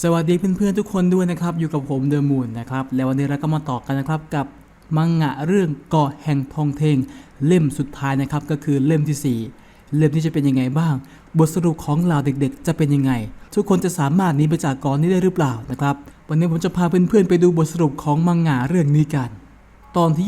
สวัสดีเพื่อนๆทุกคนด้วยนะครับอยู่กับผมเดอะมูนนะครับแล้ววันนี้เราก็มาต่อกันนะครับกับมังงะเรื่องเกาะแห่งทองเทง เล่มสุดท้ายนะครับก็คือเล่มที่ 4 เล่มนี้จะเป็นยังไงบ้าง บทสรุปของเหล่าเด็กๆ จะเป็นยังไง ทุกคนจะสามารถหนีไปจากเกาะนี้ได้หรือเปล่านะครับวันนี้ผมจะพาเพื่อนๆไปดูบทสรุปของมังงะเรื่องนี้กัน ตอนที่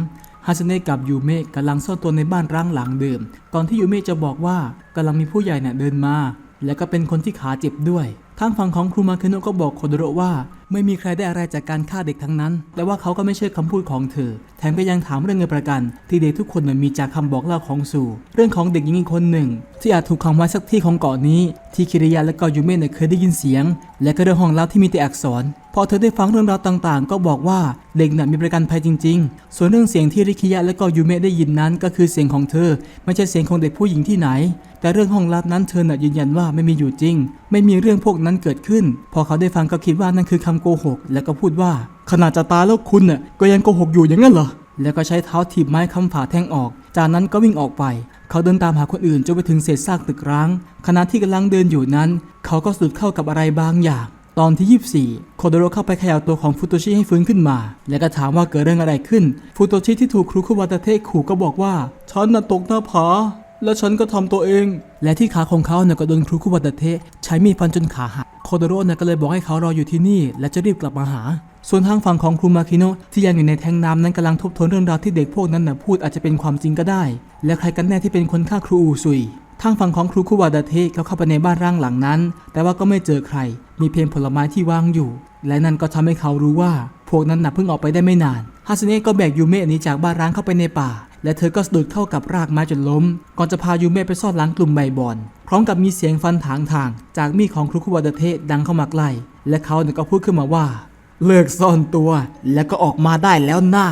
23ฮาสเนะกับยูเมะกำลังซ่อนตัวในบ้านร้างหลังเดิม ตอนที่ยูเมะจะบอกว่ากำลังมีผู้ใหญ่เนี่ยเดินมา และก็เป็นคนที่ขาเจ็บด้วย ทางฝั่งของครูมาเคโนะก็บอกโคโดโรว่า ไม่มีใครได้อะไรจากการฆ่าเด็กทั้งนั้น แต่ว่าเขาก็ไม่เชื่อคำพูดของเธอ แถมก็ยังถามเรื่องเงินประกัน ที่เด็กทุกคนมีจากคำบอกเล่าของสู่ เรื่องของเด็กหญิงอีกคนหนึ่ง ที่อาจถูกขังไว้สักที่ของเกาะนี้ ที่คิริยะและก็ยูเมะเนี่ยเคยได้ยินเสียง และก็เรื่องห้องลับที่มีแต่อักษรพอเธอได้ฟังเรื่องราวต่างๆ ก็บอกว่าเด็กน่ะมีประกันภัยจริง ๆ ส่วนเรื่องเสียงที่ริคิยะและก็ยูเมะได้ยินนั้น ก็คือเสียงของเธอ ไม่ใช่เสียงของเด็กผู้หญิงที่ไหน แต่เรื่องห้องลับนั้นเธอน่ะยืนยันว่าไม่มีอยู่จริง ไม่มีเรื่องพวกนั้นเกิดขึ้น พอเขาได้ฟังก็คิดว่านั่นคือคำโกหก แล้วก็พูดว่า ขนาดจะตายแล้วคุณน่ะก็ยังโกหกอยู่อย่างนั้นเหรอแล้วก็ใช้เท้าถีบไม้คำฝาแทงออก จากนั้นก็วิ่งออกไป เขาเดินตามหาคนอื่นจนไปถึงเศษซากตึกร้าง ขณะที่กำลังเดินอยู่นั้น เขาก็สุดเข้ากับอะไรบางอย่าง ตอนที่ 24 โคโดโรเข้าไปเขย่าตัวของฟูโตชิให้ฟื้นขึ้นมา แล้วก็ถามว่าเกิดเรื่องอะไรขึ้นฟูโตชิที่ถูกครูคุวาตาเทะขู่ก็บอกว่า ฉันน่ะตกหน้าผา แล้วฉันก็ทำตัวเอง และที่ขาของเขาเนี่ยก็โดนครูคุวาตเทะใช้มีดฟันจนขาหักโคโดโรเนี่ยก็เลยบอกให้เขารออยู่ที่นี่ และจะรีบกลับมาหา ส่วนทางฝั่งของครูมาคิโนะที่ยังอยู่ในแทงน้ำนั้นกำลังทบทวนเรื่องราวที่เด็กพวกนั้นน่ะพูดอาจจะเป็นความจริงก็ได้ และใครกันแน่ที่เป็นคนฆ่าครูอูซุยทางฝั่งของครูคุวาดาเทะก็เข้าไปในบ้านร่างหลังนั้น แต่ว่าก็ไม่เจอใคร มีเพียงผลไม้ที่วางอยู่ และนั่นก็ทำให้เขารู้ว่า พวกนั้นน่ะเพิ่งออกไปได้ไม่นานฮาสเนะก็แบกยูเมะนีจากบ้านร้างเข้าไปในป่า และเธอก็สะดุดเข้ากับรากไม้จนล้ม ก่อนจะพายูเมะไปซ่อนหลังกลุ่มใบบอนพร้อมกับมีเสียงฟันถางทาง จากมีดของครูคุวาดเทะดังเข้ามาใกล้และเขาก็พูดขึ้นมาว่า เลิกซ่อนตัว และก็ออกมาได้แล้วน้า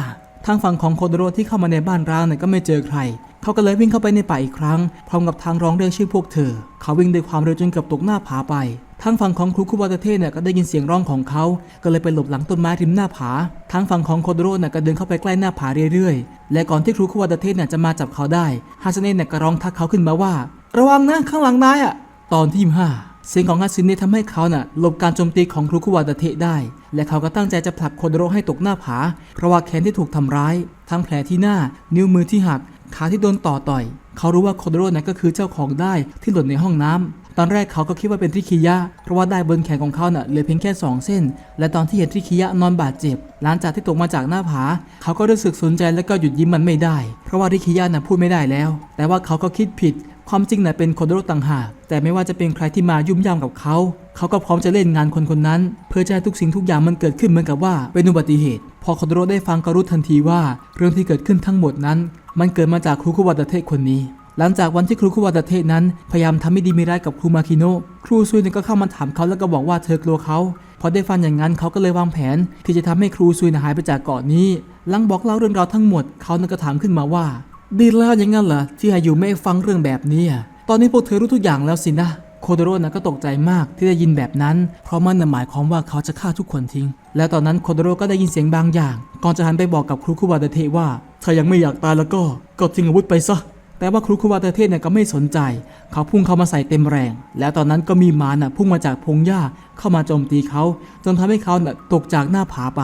ทางฝั่งของโคโดโรที่เข้ามาในบ้านร้างเนี่ยก็ไม่เจอใคร เขาก็เลยวิ่งเข้าไปในป่าอีกครั้ง พร้อมกับทางร้องเรียกชื่อพวกเธอ เขาวิ่งด้วยความเร็วจนเกือบตกหน้าผาไป ทางฝั่งของครูคุวาตเทะเนี่ยก็ได้ยินเสียงร้องของเขา ก็เลยไปหลบหลังต้นไม้ริมหน้าผา ทางฝั่งของโคโดโรเนี่ยก็เดินเข้าไปใกล้หน้าผาเรื่อยๆ และก่อนที่ครูคุวาตเทะเนี่ยจะมาจับเขาได้ฮาสเนะเนี่ยก็ร้องทักเขาขึ้นมาว่า ระวังนะข้างหลังนายอะตอนที่ห้า เสียงของฮัตซึเนะทำให้เขาน่ะหลบการโจมตีของครูคุวาตเทได้ และเขาก็ตั้งใจจะผลักโคโดโรให้ตกหน้าผา เพราะว่าแขนที่ถูกทำร้าย ทั้งแผลที่หน้า นิ้วมือที่หัก ขาที่โดนต่อต่อย เขารู้ว่าโคโดโรนั้นก็คือเจ้าของได้ที่หล่นในห้องน้ำ ตอนแรกเขาก็คิดว่าเป็นทริคิยะ เพราะว่าได้บนแขนของเขาน่ะเหลือเพียงแค่ 2 เส้น และตอนที่เห็นทริคิยะนอนบาดเจ็บ หลังจากที่ตกมาจากหน้าผา เขาก็รู้สึกสนใจและก็หยุดยิ้มมันไม่ได้ เพราะว่าทริคิยะน่ะพูดไม่ได้แล้ว แต่ว่าเขาก็คิดผิด ความจริงน่ะเป็นคโดโรต่างหาก แต่ไม่ว่าจะเป็นใครที่มายุ่มย่ามกับเขา เขาก็พร้อมจะเล่นงานคนคนนั้น เพื่อจะให้ทุกสิ่งทุกอย่างมันเกิดขึ้นเหมือนกับว่าเป็นอุบัติเหตุ พอคโดโรได้ฟังก็รู้ทันทีว่า เรื่องที่เกิดขึ้นทั้งหมดนั้น มันเกิดมาจากครูคุวาตาเทะคนนี้ หลังจากวันที่ครูคุวาตาเทะนั้น พยายามทำไม่ดีไม่ร้ายกับครูมาคิโนะครูซุยนก็เข้ามาถามเขาแล้วก็บอกว่าเธอกลัวเขาพอได้ฟังอย่างนั้นเขาก็เลยวางแผน ที่จะทำให้ครูซุยนหายไปจากเกาะนี้ หลังบอกเล่าเรื่องราวทั้งหมดเขานี่ยก็ถามขึ้นมาว่า ดีแล้วอย่างนั้นเหรอที่ให้อยูไม่ฟังเรื่องแบบนี้อะตอนนี้พวกเธอรู้ทุกอย่างแล้วสินะโคโดโรนะก็ตกใจมากที่ได้ยินแบบนั้น เพราะมันหมายความว่าเขาจะฆ่าทุกคนทิ้ง แล้วตอนนั้นโคโดโรก็ได้ยินเสียงบางอย่าง ก่อนจะหันไปบอกกับครูคุวาตเทะว่าถ้ายังไม่อยากตายแล้วก็ก็ทิ้งอาวุธไปซะแต่ว่าครูคุวาตเทะเนี่ยก็ไม่สนใจ เขาพุ่งเข้ามาใส่เต็มแรง แล้วตอนนั้นก็มีหมาน่ะพุ่งมาจากพงหญ้าเข้ามาโจมตีเขา จนทำให้เขาน่ะตกจากหน้าผาไป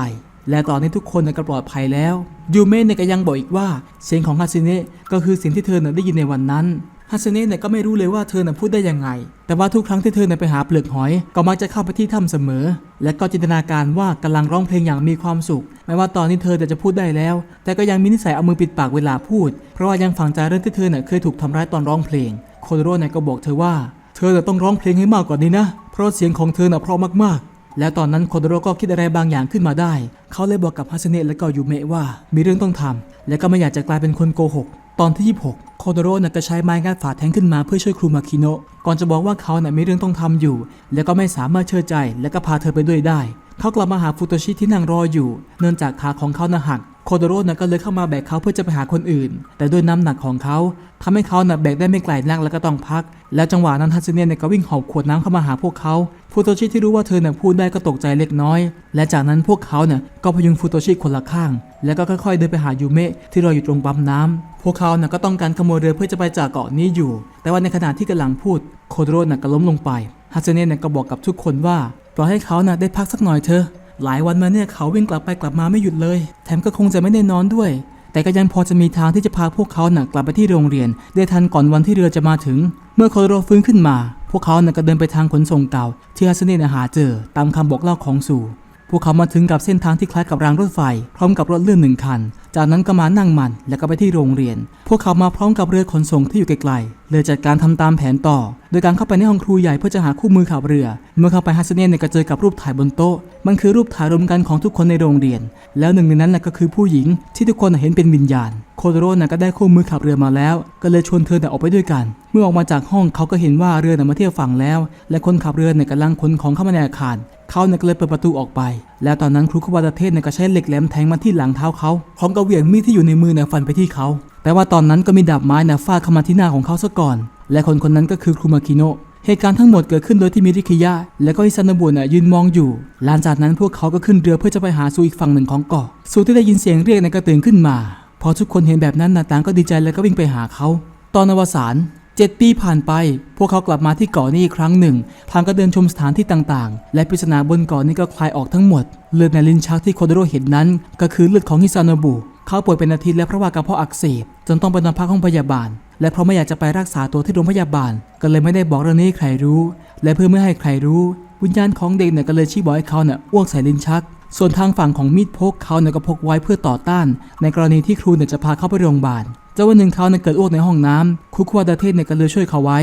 และตอนนี้ทุกคนน่ะก็ปลอดภัยแล้วยูเมะเนี่ยก็ยังบอกอีกว่าเสียงของฮาซิเนะก็คือเสียงที่เธอน่ะได้ยินในวันนั้นฮัสเน่เนี่ยก็ไม่รู้เลยว่าเธอน่ะพูดได้ยังไง แต่ว่าทุกครั้งที่เธอน่ะไปหาเปลือกหอย ก็มักจะเข้าไปที่ถ้ำเสมอ และก็จินตนาการว่ากำลังร้องเพลงอย่างมีความสุข ไม่ว่าตอนนี้เธอจะพูดได้แล้ว แต่ก็ยังมีนิสัยเอามือปิดปากเวลาพูด เพราะว่ายังฝังใจเรื่องที่เธอน่ะเคยถูกทำร้ายตอนร้องเพลง โคโดโรเนี่ยก็บอกเธอว่า เธอน่ะต้องร้องเพลงให้มากกว่านี้นะ เพราะเสียงของเธอน่ะเพราะมากๆ แล้วตอนนั้นโคโดโรก็คิดอะไรบางอย่างขึ้นมาได้ เขาเลยบอกกับฮัสเนะและก็ยูเมะว่ามีเรื่องต้องทำและก็ไม่อยากจะกลายเป็นคนโกหก ตอนที่ 26 โคโดโรน่ะก็ใช้ไม้งัดฝาแทงขึ้นมาเพื่อช่วยครูมาคิโนะก่อนจะบอกว่าเขาน่ะมีเรื่องต้องทำอยู่ และก็ไม่สามารถเชื่อใจ และก็พาเธอไปด้วยได้ เขากลับมาหาฟูโตชิที่นั่งรออยู่ เนื่องจากขาของเขาน่ะหักโคโดโรน่ะก็เลยเข้ามาแบกเขาเพื่อจะไปหาคนอื่น แต่ด้วยน้ำหนักของเขาทำให้เขาน่ะแบกได้ไม่ไกลนักแล้วก็ต้องพัก แล้วจังหวะนั้นฮัสเนะเน่ก็วิ่งหอบขวดน้ำเข้ามาหาพวกเขาฟูโตชิที่รู้ว่าเธอน่ะพูดได้ก็ตกใจเล็กน้อย และจากนั้นพวกเขาเนี่ยก็พยุงฟูโตชิคนละข้าง แล้วก็ค่อยๆเดินไปหายูเมะที่รออยู่ตรงปั๊มน้ำพวกเขาน่ะก็ต้องการขโมยเรือเพื่อจะไปจากเกาะนี้อยู่ แต่ว่าในขณะที่กำลังพูดโคโดโรน่ะก็ล้มลงไปฮัตสึเนะเน่ก็บอกกับทุกคนว่า ปล่อยให้เขาน่ะได้พักสักหน่อยเถอะหลายวันมาเนี่ยเขาวิ่งกลับไปกลับมาไม่หยุดเลย แถมก็คงจะไม่ได้นอนด้วย แต่ก็ยังพอจะมีทางที่จะพาพวกเขาน่ะกลับไปที่โรงเรียน ได้ทันก่อนวันที่เรือจะมาถึง เมื่อโคโรฟื้นขึ้นมา พวกเขาน่ะก็เดินไปทางขนส่งเก่า ที่ฮัสเน่น่ะหาเจอตามคำบอกเล่าของสู่พวกเขามาถึงกับเส้นทางที่คล้ายกับรางรถไฟ พร้อมกับรถเลื่อนหนึ่งคัน จากนั้นก็มานั่งมันแล้วก็ไปที่โรงเรียน พวกเขามาพร้อมกับเรือขนส่งที่อยู่ไกลๆเลยจัดการทำตามแผนต่อ โดยการเข้าไปในห้องครูใหญ่เพื่อจะหาคู่มือขับเรือ เมื่อเข้าไปฮัสเน่เนี่ยก็เจอกับรูปถ่ายบนโต๊ะ มันคือรูปถ่ายรวมกันของทุกคนในโรงเรียน แล้วหนึ่งในนั้นก็คือผู้หญิงที่ทุกคนเห็นเป็นวิญญาณ โคโดโร่น่ะก็ได้คู่มือขับเรือมาแล้ว ก็เลยชวนเธอน่ออกไปด้วยกัน เมื่อออกมาจากห้องเขาก็เห็นว่าเรือน่ะมาเที่ยวฝั่งแล้ว และคนขับเรือเนี่ยกำลังขนของเข้ามาในอาคารเขาเนี่ยก็เลยเปิดประตูออกไป แล้วตอนนั้นครูขวาตเทศเนี่ยก็ใช้เหล็กแหลมแทงมาที่หลังเท้าเขาพร้อมกับเหวี่ยงมีดที่อยู่ในมือเนี่ยฟันไปที่เขา แต่ว่าตอนนั้นก็มีดาบไม้เนี่ยฟาดเข้ามาที่หน้าของเขาซะก่อน และคนคนนั้นก็คือครูมาคิโนะเหตุการณ์ทั้งหมดเกิดขึ้นโดยที่มิริคิยะและก็อิซานาบุนะยืนมองอยู่ หลังจากนั้นพวกเขาก็ขึ้นเรือเพื่อจะไปหาซูอีกฝั่งหนึ่งของเกาะซูที่ได้ยินเสียงเรียกเนี่ยก็ตื่นขึ้นมา พอทุกคนเห็นแบบนั้นนาต่างก็ดีใจแล้วก็วิ่งไปหาเขา ตอนอวสานเจ็ดปีผ่านไป พวกเขากลับมาที่เกาะนี้อีกครั้งหนึ่ง ทางก็เดินชมสถานที่ต่างๆ และปริศนาบนเกาะนี้ก็คลายออกทั้งหมด เลือดในลิ้นชักที่โคโดโรเห็นนั้น ก็คือเลือดของฮิซานบุ เขาป่วยเป็นอาทิตย์แล้วเพราะว่ากระเพาะอักเสบจนต้องไปนอนพักห้องพยาบาล และเพราะไม่อยากจะไปรักษาตัวที่โรงพยาบาล ก็เลยไม่ได้บอกเรื่องนี้ใครรู้ และเพื่อไม่ให้ใครรู้ วิญญาณของเด็กเนี่ยก็เลยชี้บอกให้เขาเนี่ยอ้วกใส่ลิ้นชัก ส่วนทางฝั่งของมีดพกเขาเนี่ยก็พกไว้เพื่อต่อต้าน ในกรณีที่ครูเนี่ยจะพาเขาไปโรงพยาบาลเจ้าวันหนึ่งเขาเนี่ยเกิดอ้วกในห้องน้ำครูควาดาเทศเนี่ยก็เลยช่วยเขาไว้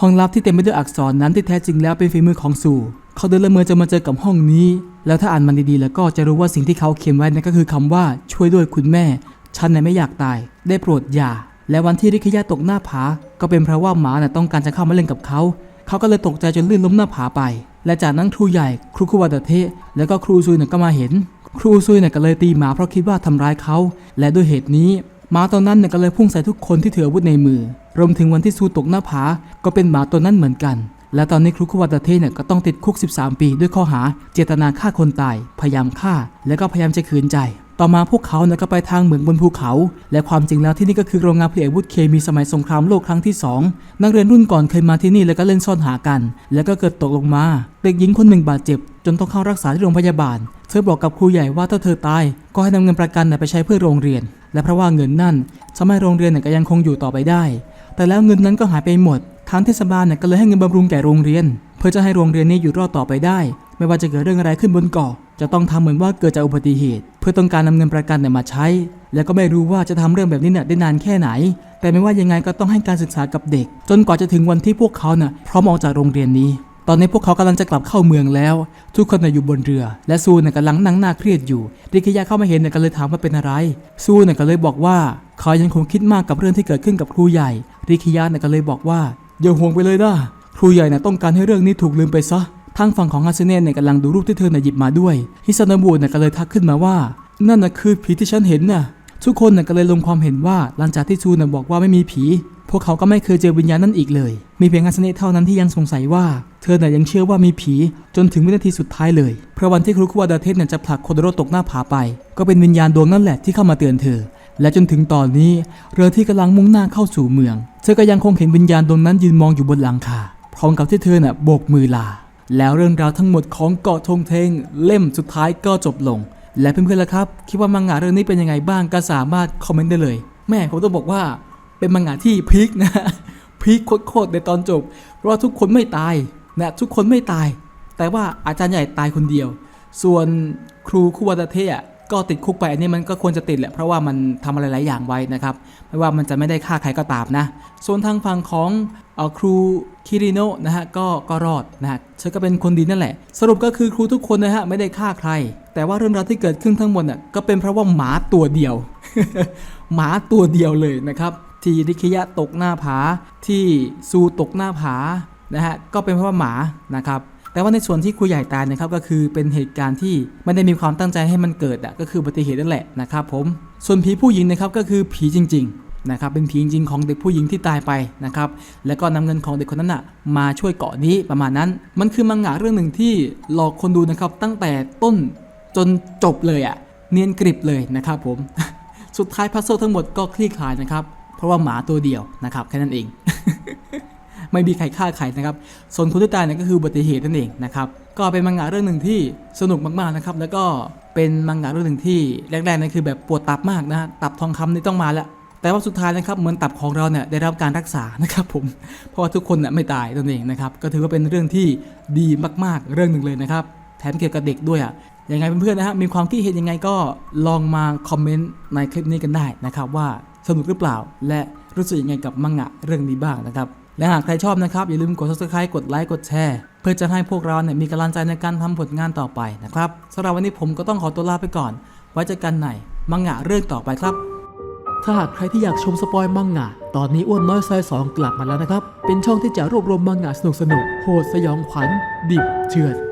ห้องลับที่เต็มไปด้วยอักษรนั้นที่แท้จริงแล้วเป็นฝีมือของสู่ เขาเดินละเมอจะมาเจอกับห้องนี้ แล้วถ้าอ่านมันดีๆ แล้วก็จะรู้ว่าสิ่งที่เขาเขียนไว้นั่นก็คือคำว่าช่วยด้วยคุณแม่ ฉันน่ะไม่อยากตาย ได้โปรดอย่า และวันที่ริคิยะตกหน้าผา ก็เป็นเพราะว่าหมาน่ะต้องการจะเข้ามาเล่นกับเขา เขาก็เลยตกใจจนลื่นล้มหน้าผาไป และจากนั้นครูใหญ่ ครูคุวาดเทะแล้วก็ครูซุยเนี่ยก็มาเห็น ครูซุยเนี่ยก็เลยตีหมาเพราะคิดว่าทำร้ายเขา และด้วยเหตุนี้หมาตัวนั้นเนี่ยก็เลยพุ่งใส่ทุกคนที่ถืออาวุธในมือ รวมถึงวันที่ซูตกหน้าผา ก็เป็นหมาตัวนั้นเหมือนกัน และตอนนี้ครูคุวาดาเทะเนี่ยก็ต้องติดคุก 13 ปี ด้วยข้อหาเจตนาฆ่าคนตาย พยายามฆ่า และก็พยายามจะขืนใจ ต่อมาพวกเขาเนี่ยก็ไปทางเหมืองบนภูเขา และความจริงแล้วที่นี่ก็คือโรงงานผลิตอาวุธเคมีสมัยสงครามโลกครั้งที่ 2 นักเรียนรุ่นก่อนเคยมาที่นี่แล้วก็เล่นซ่อนหากัน แล้วก็เกิดตกลงมา เด็กหญิงคนหนึ่งบาดเจ็บ จนต้องเข้ารักษาที่โรงพยาบาล เธอบอกกับครูใหญ่ว่าถ้าเธอตาย ก็ให้นำเงินประกันไปใช้เพื่อโรงเรียน และเพราะว่าเงินนั่นทำให้โรงเรียนเนี่ยก็ยังคงอยู่ต่อไปได้ แต่แล้วเงินนั้นก็หายไปหมด ทางเทศบาลเนี่ยก็เลยให้เงินบำรุงแก่โรงเรียน เพื่อจะให้โรงเรียนนี้อยู่รอดต่อไปได้ ไม่ว่าจะเกิดเรื่องอะไรขึ้นบนเกาะจะต้องทำเหมือนว่าเกิดจากอุบัติเหตุ เพื่อต้องการนำเงินประกันเนี่ยมาใช้ แล้วก็ไม่รู้ว่าจะทำเรื่องแบบนี้เนี่ยได้นานแค่ไหน แต่ไม่ว่ายังไงก็ต้องให้การศึกษากับเด็ก จนกว่าจะถึงวันที่พวกเขาน่ะพร้อมออกจากโรงเรียนนี้ ตอนนี้พวกเขากำลังจะกลับเข้าเมืองแล้ว ทุกคนน่ะอยู่บนเรือ และซูเนี่ยกำลังนั่งหน้าเครียดอยู่ริคิยะเข้ามาเห็นเนี่ยก็เลยถามว่าเป็นอะไร ซูเนี่ยก็เลยบอกว่าเขายังคงคิดมากกับเรื่องที่เกิดขึ้นกับครูใหญ่ริคิยะเนี่ยก็เลยบอกว่า อย่าห่วงไปเลยนะครูใหญ่น่ะต้องการให้เรื่องนี้ถูกลืมไปซะทางฝั่งของฮาซึเนะเนี่ยกำลังดูรูปที่เธอน่ะหยิบมาด้วย ฮิซานาบุเนี่ยก็เลยทักขึ้นมาว่า นั่นน่ะคือผีที่ฉันเห็นน่ะ ทุกคนน่ะก็เลยลงความเห็นว่าหลังจากที่ซูน่ะบอกว่าไม่มีผี พวกเขาก็ไม่เคยเจอวิญญาณนั่นอีกเลย มีเพียงฮาซึเนะเท่านั้นที่ยังสงสัยว่า เธอน่ะยังเชื่อว่ามีผีจนถึงวินาทีสุดท้ายเลย เพราะวันที่ครูคุวาดาเทศเนี่ยจะผลักโคโดโรตกหน้าผาไป ก็เป็นวิญญาณดวงนั่นแหละที่เข้ามาเตือนเธอ และจนถึงตอนนี้เรือที่กำลังมุ่งหน้าเข้าสู่เมือง เธอก็ยังคงเห็นวิญญาณดวงนั้นยืนมองอยู่บนหลังคาพร้อมกับที่เธอน่ะโบกมือลา แล้วเรื่องราวทั้งหมดของเกาะทงเทงเล่มสุดท้ายก็จบลง และเพื่อนๆล่ะครับ คิดว่ามังงะเรื่องนี้เป็นยังไงบ้างก็สามารถคอมเมนต์ได้เลย แม่ผมต้องบอกว่าเป็นมังงะที่พีคนะพีคโคตรๆในตอนจบ เพราะว่าทุกคนไม่ตายนะทุกคนไม่ตาย แต่ว่าอาจารย์ใหญ่ตายคนเดียว ส่วนครูคุวาตาเทะ ก็ติดคุกไปอันนี้มันก็ควรจะติดแหละเพราะว่ามันทำอะไรหลายอย่างไว้นะครับ ไม่ว่ามันจะไม่ได้ฆ่าใครก็ตามนะ ส่วนทางฝั่งของอครูคิริโนะนะฮะก็ก็รอดนะฮะเธอก็เป็นคนดีนั่นแหละ สรุปก็คือครูทุกคนนะฮะไม่ได้ฆ่าใคร แต่ว่าเรื่องราวที่เกิดขึ้นทั้งหมดน่ะก็เป็นเพราะว่าหมาตัวเดียว หมาตัวเดียวเลยนะครับที่ริคิยะตกหน้าผาที่ซูตกหน้าผานะฮะก็เป็นเพราะว่าหมานะครับ แต่ว่าในส่วนที่ครูใหญ่ตายนะครับก็คือเป็นเหตุการณ์ที่ไม่ได้มีความตั้งใจให้มันเกิดอะก็คืออุบัติเหตุนั่นแหละนะครับผมส่วนผีผู้หญิงนะครับก็คือผีจริงๆนะครับเป็นผีจริงๆของเด็กผู้หญิงที่ตายไปนะครับแล้วก็นำเงินของเด็กคนนั้นอะมาช่วยเกาะนี้ประมาณนั้น มันคือมังงะเรื่องหนึ่งที่หลอกคนดูนะครับตั้งแต่ต้นจนจบเลยอะเนียนกริบเลยนะครับผมสุดท้ายพัซเซิลทั้งหมดก็คลี่คลายนะครับเพราะว่าหมาตัวเดียวนะครับแค่นั้นเอง ไม่มีใครฆ่าใครนะครับ ส่วนคนที่ตายเนี่ยก็คืออุบัติเหตุนั่นเองนะครับ ก็เป็นมังงะเรื่องหนึ่งที่สนุกมากๆนะครับ แล้วก็เป็นมังงะเรื่องหนึ่งที่แรกๆนั่นคือแบบปวดตับมากนะตับทองคำนี่ต้องมาแล้วแต่ว่าสุดท้ายนะครับเหมือนตับของเราเนี่ยได้รับการรักษานะครับผมเพราะว่าทุกคนเนี่ยไม่ตายตัวเองนะครับก็ถือว่าเป็นเรื่องที่ดีมากๆเรื่องหนึ่งเลยนะครับแถมเกี่ยวกับเด็กด้วยอะยังไงเพื่อนๆนะฮะมีความคิดเห็นยังไงก็ลองมาคอมเมนต์ในคลิปนี้กันได้นะครับว่าสนุกหรือเปล่า และรู้สึกยังไงกับมังงะเรื่องนี้บ้างนะครับ และหากใครชอบนะครับ อย่าลืมกด subscribe กดไลค์กดแชร์เพื่อจะให้พวกเราเนี่ยมีกำลังใจในการทำผลงานต่อไปนะครับสำหรับวันนี้ผมก็ต้องขอตัวลาไปก่อน ไว้เจอกันในมังงะเรื่องต่อไปครับ ถ้าหากใครที่อยากชมสปอยมังงะ ตอนนี้อ้วนน้อยซอยสองกลับมาแล้วนะครับ เป็นช่องที่จะรวบรวมมังงะสนุกสนุกโหดสยองขวัญดิบเฉื่อน